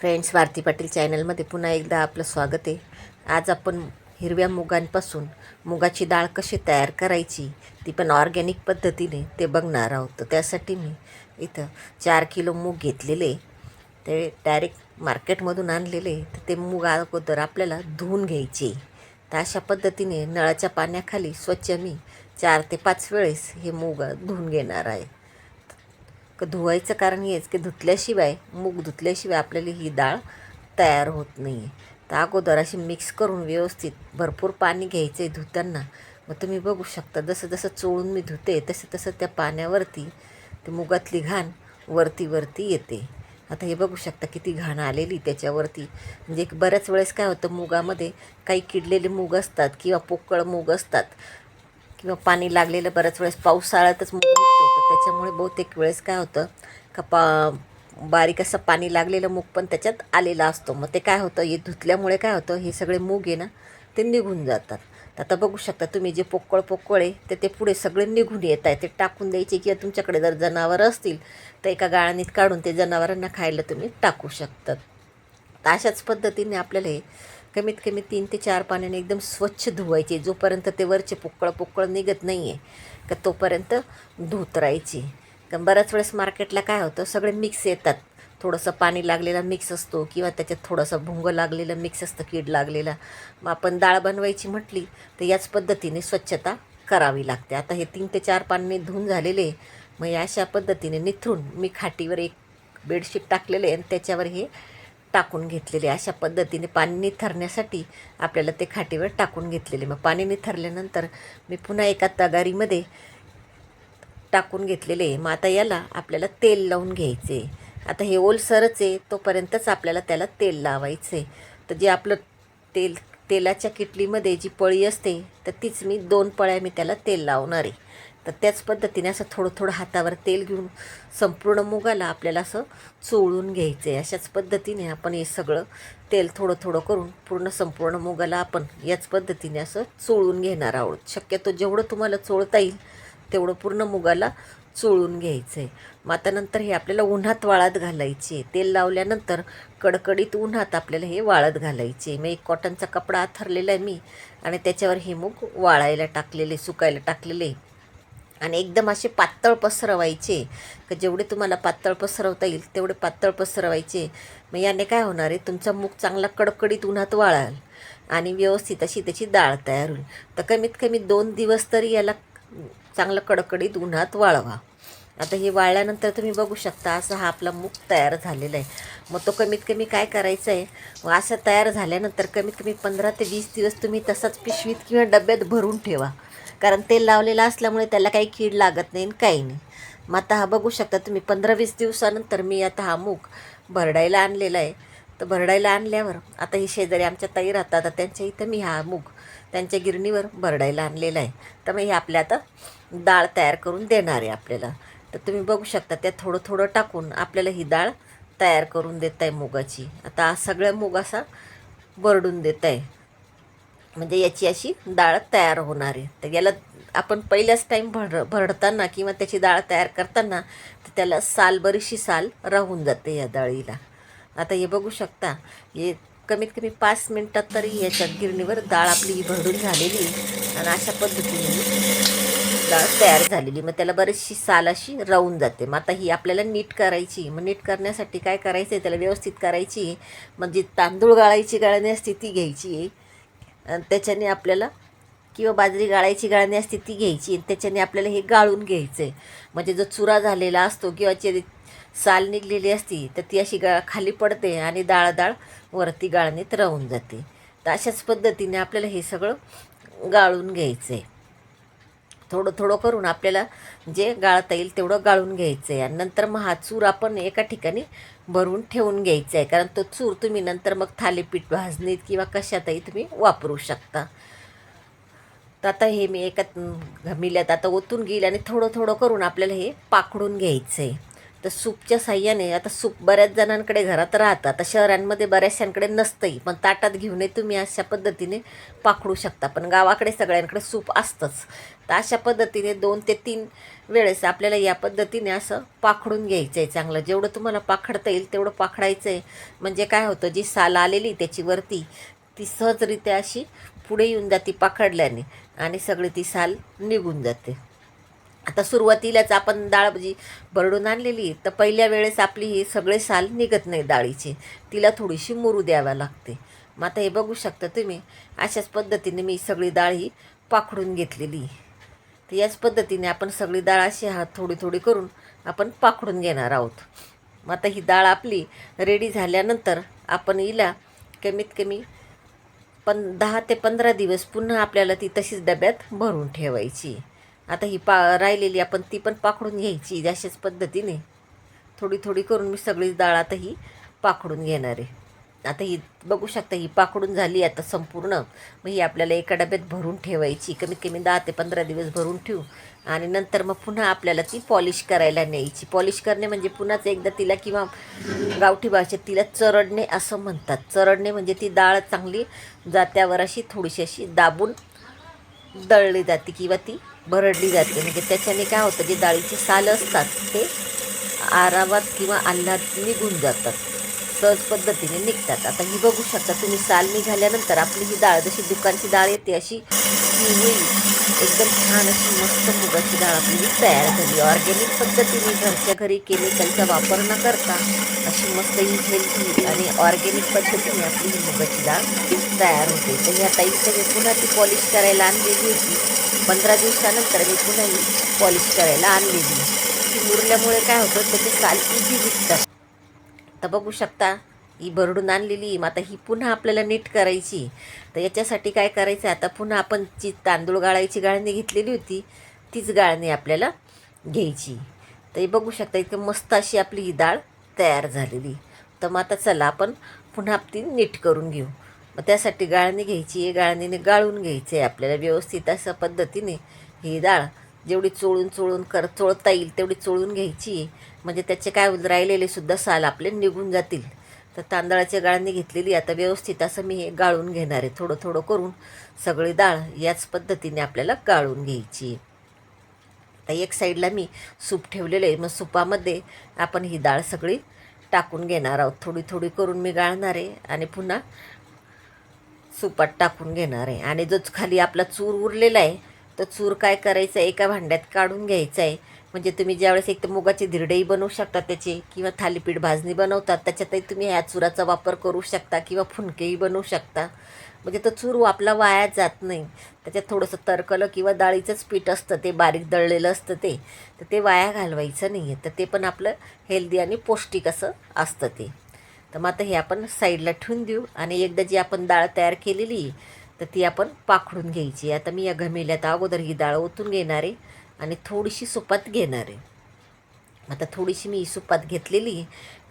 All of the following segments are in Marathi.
फ्रेंड्स भारती पाटील चॅनलमध्ये पुन्हा एकदा आपलं स्वागत आहे. आज आपण हिरव्या मुगांपासून मुगाची डाळ कशी तयार करायची ती पण ऑर्गॅनिक पद्धतीने ते बघणार आहोत. तर त्यासाठी मी इथं चार किलो मूग घेतलेले ते डायरेक्ट मार्केटमधून आणलेले तर ते मूग अगोदर आपल्याला धुवून घ्यायचे तर अशा पद्धतीने नळाच्या पाण्याखाली स्वच्छ मी चार ते पाच वेळेस हे मूग धुवून घेणार आहे. धुवायचं कारण हेच की धुतल्याशिवाय मूग धुतल्याशिवाय आपल्याला ही डाळ तयार होत नाही आहे तर अगोदर अशी मिक्स करून व्यवस्थित भरपूर पाणी घ्यायचं आहे धुताना. मग तुम्ही बघू शकता जसं जसं चोळून मी धुते तसं तसं त्या पाण्यावरती ते मुगातली घाण वरती वरती येते. आता हे बघू शकता किती घाण आलेली त्याच्यावरती. म्हणजे बऱ्याच वेळेस काय होतं मुगामध्ये काही किडलेले मूग असतात किंवा पोकळ मूग असतात किंवा पाणी लागलेलं बऱ्याच वेळेस पावसाळ्यातच मूग निघतो तर त्याच्यामुळे बहुतेक वेळेस काय होतं का पा बारीक असं पाणी लागलेलं मूग पण त्याच्यात आलेला असतो. मग ते काय होतं हे धुतल्यामुळे काय होतं हे सगळे मूग आहे ना ते निघून जातात. तर आता बघू शकता तुम्ही जे पोकळ पोकळ आहे तर ते पुढे सगळे निघून येत आहे ते टाकून द्यायचे किंवा तुमच्याकडे जर जनावरं असतील तर एका गाळणीत काढून ते जनावरांना खायला तुम्ही टाकू शकतात. तर अशाच पद्धतीने आपल्याला हे कमीत कमी तीन ते चार पाण्याने एकदम स्वच्छ धुवायचे. जोपर्यंत ते वरचे पोकळ पोकळ निघत नाही आहे का तोपर्यंत धुत राहायची. कारण बऱ्याच वेळेस मार्केटला काय होतं सगळे मिक्स येतात. थोडंसं पाणी लागलेला मिक्स असतो किंवा त्याच्यात थोडंसं भुंग लागलेलं मिक्स असतं कीड लागलेला. मग आपण डाळ बनवायची म्हटली तर याच पद्धतीने स्वच्छता करावी लागते. आता हे तीन ते चार पाणी धुवून झालेले मग अशा पद्धतीने निथरून मी खाटीवर एक बेडशीट टाकलेले आणि त्याच्यावर हे टाकून घेतलेले अशा पद्धतीने पाणी निथरण्यासाठी आपल्याला ते खाटीवर टाकून घेतलेले. मग पाणी निथरल्यानंतर मी पुन्हा एका तगारीमध्ये टाकून घेतलेले. मग आता याला आपल्याला तेल लावून घ्यायचे. आता हे ओलसरच आहे तोपर्यंतच आपल्याला त्याला तेल लावायचं. आहे तर जे आपलं तेल तेलाच्या किटलीमध्ये जी पळी असते तर तीच मी दोन पळ्या मी त्याला तेल लावणार आहे. तर त्याच पद्धतीने असं थोडं थोडं हातावर तेल घेऊन संपूर्ण मुगाला आपल्याला असं चोळून घ्यायचं आहे अशाच पद्धतीने आपण हे सगळं तेल थोडं थोडं करून पूर्ण संपूर्ण मुगाला आपण याच पद्धतीने असं चोळून घेणार आहोत. शक्यतो जेवढं तुम्हाला चोळता येईल तेवढं पूर्ण मुगाला चोळून घ्यायचं आहे मग आता नंतर हे आपल्याला उन्हात वाळत घालायचे आहे तेल लावल्यानंतर कडकडीत उन्हात आपल्याला हे वाळत घालायचे आहे मग एक कॉटनचा कपडा आथरलेला आहे मी आणि त्याच्यावर हे मूग वाळायला टाकलेले सुकायला टाकलेले. आणि एकदम असे पातळ पसरवायचे. का जेवढे तुम्हाला पातळ पसरवता येईल तेवढे पातळ पसरवायचे. मग याने काय होणार आहे तुमचा मूग चांगला कडकडीत उन्हात वाळाल आणि व्यवस्थित अशी त्याची डाळ तयार होईल. तर कमीत कमी दोन दिवस तरी याला चांगलं कडकडीत उन्हात वाळवा. आता हे वाळल्यानंतर तुम्ही बघू शकता असा हा आपला मूग तयार झालेला आहे. मग तो कमीत कमी काय करायचा आहे मग असं तयार झाल्यानंतर कमीत कमी पंधरा ते वीस दिवस तुम्ही तसाच पिशवीत किंवा डब्यात भरून ठेवा. कारण तेल लावलेलं असल्यामुळे त्याला काही कीड लागत नाही आणि काही नाही. मग आता हा बघू शकता तुम्ही पंधरा वीस दिवसानंतर मी आता हा मूग भरडायला आणलेला आहे. तर भरडायला आणल्यावर आता ही शेजारी आमच्या ताई राहतात तर त्यांच्या इथं मी हा मूग त्यांच्या गिरणीवर भरडायला आणलेला आहे. तर मग हे आपल्या आता डाळ तयार करून देणार आहे आपल्याला. तर तुम्ही बघू शकता त्यात थोडं थोडं टाकून आपल्याला ही डाळ तयार करून देत आहे मुगाची. आता हा सगळ्या मूग असा भरडून देत आहे. म्हणजे याची अशी डाळ तयार होणार आहे. तर याला आपण पहिल्याच टाईम भर भरडताना किंवा त्याची डाळ तयार करताना तर त्याला साल बरीचशी साल राहून जाते या डाळीला. आता हे बघू शकता हे कमीत कमी पाच मिनटात तरी याच्या गिरणीवर डाळ आपली ही भरडून झालेली आणि अशा पद्धतीने डाळ तयार झालेली मग त्याला बरीचशी साल अशी राहून जाते. मग आता ही आपल्याला नीट करायची मग नीट करण्यासाठी काय करायचं आहे त्याला व्यवस्थित करायची म्हणजे तांदूळ गाळायची गाळणी असते ती घ्यायची आहे. त्याच्याने आपल्याला किंवा बाजरी गाळायची गाळणी असते ती घ्यायची आणि त्याच्याने आपल्याला हे गाळून घ्यायचं आहे म्हणजे जो चुरा झालेला असतो किंवा चे साल निघलेली असती तर ती अशी गा खाली पडते आणि डाळ डाळ वरती गाळणीत राहून जाते. तर अशाच पद्धतीने आपल्याला हे सगळं गाळून घ्यायचं आहे थोडं थोडं करून आपल्याला जे गाळता येईल तेवढं गाळून घ्यायचं आहे आणि नंतर मग हा चूर आपण एका ठिकाणी भरून ठेवून घ्यायचा आहे कारण तो चूर तुम्ही नंतर मग थालीपीठ भाजणीत किंवा कशातही तुम्ही वापरू शकता. तर आता हे मी एका घमिल्यात आता ओतून घेईल आणि थोडं थोडं करून आपल्याला हे पाकडून घ्यायचं आहे तर सूपच्या साह्याने आता सूप बऱ्याच जणांकडे घरात राहतं आता शहरांमध्ये बऱ्याचशांकडे नसतंही पण ताटात घेऊनही तुम्ही अशा पद्धतीने पाकडू शकता. पण गावाकडे सगळ्यांकडे सूप असतंच. तर अशा पद्धतीने दोन ते तीन वेळेस आपल्याला या पद्धतीने असं पाखडून घ्यायचं आहे चांगलं. जेवढं तुम्हाला पाखडता येईल तेवढं पाखडायचं आहे म्हणजे काय होतं जी साल आलेली त्याची वरती ती सहजरित्या अशी पुढे येऊन जाते पाखडल्याने आणि सगळी ती साल निघून जाते. आता सुरुवातीलाच आपण डाळ जी भरडून आणलेली तर पहिल्या वेळेस आपली ही सगळे साल निघत नाही डाळीची. तिला थोडीशी मुरू द्यावा लागते. मग आता हे बघू शकता तुम्ही अशाच पद्धतीने मी सगळी डाळ ही पाखडून घेतलेली तर याच पद्धतीने आपण सगळी डाळ अशी हा थोडी थोडी करून आपण पाखडून घेणार आहोत. मग आता ही डाळ आपली रेडी झाल्यानंतर आपण हिला कमीत कमी पण दहा ते पंधरा दिवस पुन्हा आपल्याला ती तशीच डब्यात भरून ठेवायची. आता ही पा राहिलेली आपण ती पण पाखडून घ्यायची अशाच पद्धतीने. थोडी थोडी करून मी सगळीच डाळ आता ही पाखडून घेणार आहे. आता ही बघू शकता ही पाकडून झाली आता संपूर्ण. मग ही आपल्याला एका डब्यात भरून ठेवायची. कमीत कमी दहा ते पंधरा दिवस भरून ठेवू. आणि नंतर मग पुन्हा आपल्याला ती पॉलिश करायला न्यायची. पॉलिश करणे म्हणजे पुन्हाच एकदा तिला किंवा गावठी भाषेत तिला चरडणे असं म्हणतात. चरडणे म्हणजे ती डाळ चांगली जात्यावर अशी थोडीशी अशी दाबून दळली जाते किंवा ती भरडली जाते. म्हणजे त्याच्याने काय होतं जे डाळीचे साल असतात ते आरामात किंवा आल्हाद निघून जातात. सहज पद्धतीने निघतात. आता ही बघू शकता तुम्ही साल निघाल्यानंतर आपली ही डाळ जशी दुकानची डाळ येते अशी होईल. एकदम छान अशी मस्त मुगाची डाळ आपली तयार झाली. ऑर्गॅनिक पद्धतीने घरच्या घरी केमिकलचा वापर न करता अशी मस्त ही हेल्थी आणि ऑर्गॅनिक पद्धतीने आपली ही मुगाची डाळ तयार होते. तर ह्या ताईचं मी पुन्हा ती पॉलिश करायला आणलेली होती. पंधरा दिवसानंतर मी पुन्हा ही पॉलिश करायला आणलेली. ती मुरल्यामुळे काय होतं त्याचे साल इझी निघतात आता बघू शकता ही भरडून आणलेली मग आता ही पुन्हा आपल्याला नीट करायची. तर याच्यासाठी काय करायचं आता पुन्हा आपण जी तांदूळ गाळायची गाळणी घेतलेली होती तीच गाळणी आपल्याला घ्यायची. तर हे बघू शकता इतकं मस्त अशी आपली ही डाळ तयार झालेली. तर मग आता चला आपण पुन्हा ती नीट करून घेऊ. मग त्यासाठी गाळणी घ्यायची आहे गाळणीने गाळून घ्यायचं आहे आपल्याला व्यवस्थित अशा पद्धतीने ही डाळ. जेवढी चोळून चोळून कर चोळता येईल तेवढी चोळून घ्यायची. म्हणजे त्याचे काय राहिलेले सुद्धा साल आपले निघून जातील. तर तांदळाच्या गाळणी घेतलेली आता व्यवस्थित असं मी हे गाळून घेणार आहे. थोडं थोडं करून सगळी डाळ याच पद्धतीने आपल्याला गाळून घ्यायची. आता एक साईडला मी सूप ठेवलेलं आहे. मग सुपामध्ये आपण ही डाळ सगळी टाकून घेणार आहोत. थोडी थोडी करून मी गाळणार आहे आणि पुन्हा सुपात टाकून घेणार आहे. आणि जो खाली आपला चूर उरलेला आहे तर चूर काय करायचं आहे एका भांड्यात काढून घ्यायचं आहे म्हणजे तुम्ही ज्यावेळेस एक तर मुगाचे धिरडेही बनवू शकता त्याची किंवा थालीपीठ भाजणी बनवतात त्याच्यातही तुम्ही ह्या चुराचा वापर करू शकता किंवा फुनकेही बनवू शकता. म्हणजे तो चूर आपला वाया जात नाही. त्याच्यात थोडंसं तरकलं किंवा डाळीचंच पीठ असतं ते बारीक दळलेलं असतं ते तर ते वाया घालवायचं नाही आहे तर ते पण आपलं हेल्दी आणि पौष्टिक असं असतं ते. तर मग आता हे आपण साईडला ठेवून देऊ. आणि एकदा जी आपण डाळ तयार केलेली तर ती आपण पाखडून घ्यायची. आता मी या घमेल्यात अगोदर ही डाळ ओतून घेणार आहे आणि थोडीशी सुपात घेणार आहे. आता थोडीशी मी सुपात घेतलेली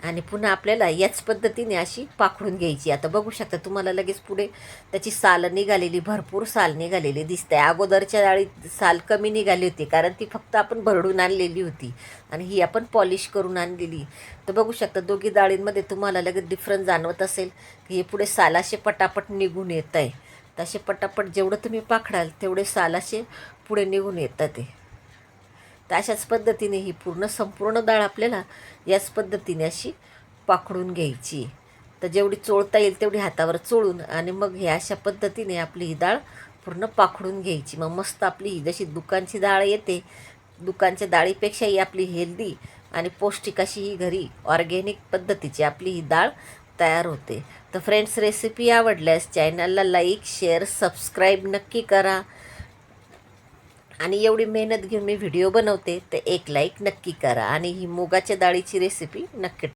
आणि पुन्हा आपल्याला याच पद्धतीने अशी पाखडून घ्यायची. आता बघू शकता तुम्हाला लगेच पुढे त्याची साल निघालेली भरपूर साल निघालेली दिसते अगोदरच्या डाळीत साल कमी निघाली होती कारण ती फक्त आपण भरडून आणलेली होती आणि ही आपण पॉलिश करून आणलेली. तर बघू शकता दोघी डाळींमध्ये तुम्हाला लगेच डिफरन्स जाणवत असेल की हे पुढे सालाशे पटापट निघून येत आहे तसे पटापट जेवढं तुम्ही पाखडाल तेवढे सालाशे पुढे निघून येतात ते. तर अशाच पद्धतीने ही पूर्ण संपूर्ण डाळ आपल्याला याच पद्धतीने अशी पाखडून घ्यायची. तर जेवढी चोळता येईल तेवढी हातावर चोळून आणि मग हे अशा पद्धतीने आपली ही डाळ पूर्ण पाखडून घ्यायची. मग मस्त आपली ही जशी दुकानची डाळ येते दुकानच्या डाळीपेक्षाही आपली हेल्दी आणि पौष्टिक अशी ही घरी ऑर्गॅनिक पद्धतीची आपली ही डाळ तयार होते. तर फ्रेंड्स रेसिपी आवडल्यास चॅनलला लाईक शेअर सबस्क्राईब नक्की करा. आणि एवढी मेहनत घेऊन मी व्हिडिओ बनवते तर एक लाईक नक्की करा. आणि ही मुगाच्या डाळीची रेसिपी नक्की